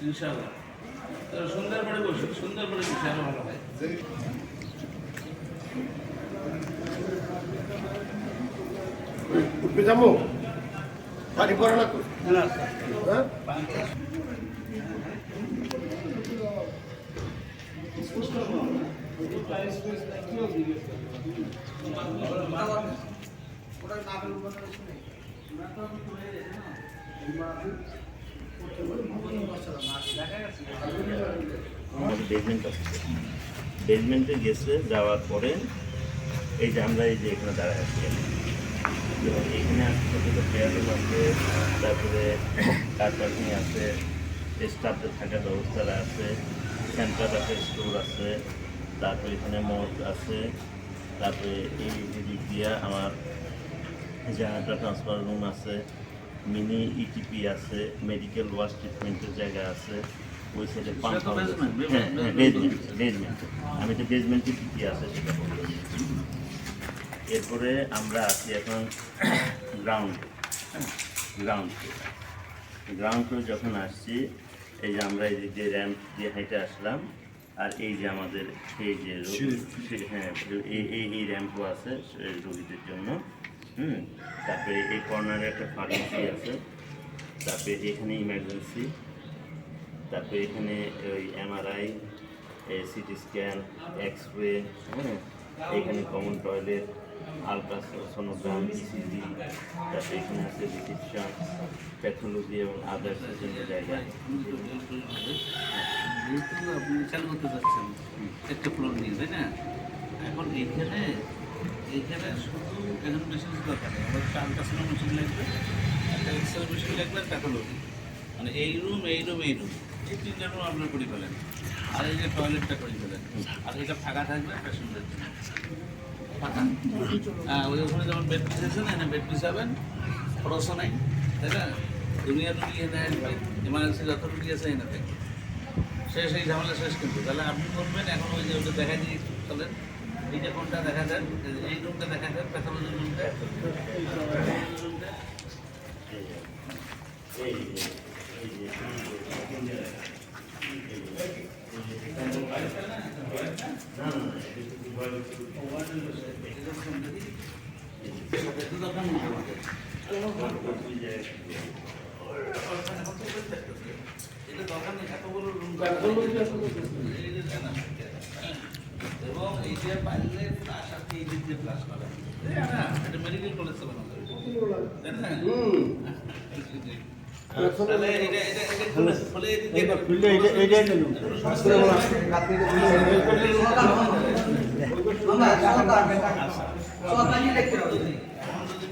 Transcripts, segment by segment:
ইনশাআল্লাহ সুন্দরবনে বসে সুন্দরবনে বসে আরও ভালো হয়? উঠবে যাব শাড়ি পরে না হ্যাঁ আমাদের বেসমেন্ট গেছে যাওয়ার পরে এই যে আমরা এই যে এখানে দাঁড়ায় আছি। এখানে আসতে ছোটো আছে, তারপরে কার পার্কিং আছে স্টাফদের থাকার ব্যবস্থা আছে সেন্টার আছে স্টোর আছে। তারপরে এখানে মঠ আছে তারপরে এই দিক দিয়ে আমার জেনারেটর ট্রান্সফার রুম আছে মিনি ইটিপি আছে মেডিকেল ওয়াশ ট্রিটমেন্টের জায়গা আছে ওই সাইডে পাম্প হাউস। হ্যাঁ বেসমেন্ট আমি তো বেসমেন্টে কী কী আছে সেটা বলব এরপরে আমরা আছি এখন গ্রাউন্ড গ্রাউন্ড গ্রাউন্ড যখন আসছি এই যে আমরা এই যে র্যাম্প দিয়ে হেঁটে আসলাম আর এই যে আমাদের এই যে হ্যাঁ এই এই এই র্যাম্পও আছে রোগীদের জন্য। হুম? তারপরে এই কর্নারে একটা ফার্মেসি আছে। তারপরে এখানে ইমার্জেন্সি তারপরে এখানে ওই MRI CT scan X ray হ্যাঁ? এখানে কমন টয়লেট আলট্রাসোনোগ্রাম ইসিজি তারপরে এখানে আছে রিসিপশন প্যাথোলজি এবং আদার্সের জন্য জায়গা। যেহেতু আপনি চালু করতে চাচ্ছেন একটা ফ্লোর নিয়ে, তাই না? এখন এইখানে এইখানে শুধু এখন মেশিন দরকার নেই। আমার মেশিন লাগবে, একটা এক্সরে মেশিন লাগবে, আর প্যাথোলজি মানে এই রুম এই রুম এই রুম এই তিনটা রুম আপনার করে ফেলেন। আর এই যে টয়লেটটা করে ফেলেন। আর এটা ফাঁকা থাকবে পেশেন্টদের জন্য। ফাঁকা। হ্যাঁ ওই ওখানে যেমন বেড পিস আছে না, এখানে বেড পিস হবেন খরচও নেই, তাই না? দুনিয়া রুগী এনে আসবে ইমার্জেন্সি যত রুগী আছে, এনে থাকবে শেষ এই ঝামেলা শেষ কিন্তু তাহলে আপনি করবেন এখন ওই যে ওটা দেখা দিয়ে তাহলে এইটা কোনটা দেখা যান এই রুমটা দেখা যান প্যাথোলজি রুমটা রুমটা এই এটা দরকার নেই এত বড় রুম এবং এই যে পারলে ফ্লাশ আপনি এই দিক দিয়ে ফ্লাশ করেন এটা মেডিকেল কলেজ থেকে বানাতে হবে।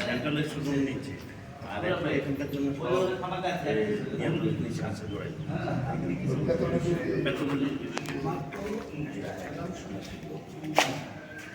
সেন্ট্রালের শুধু নিচে আর একটা এখানকার জন্য আছে প্যাথোলজি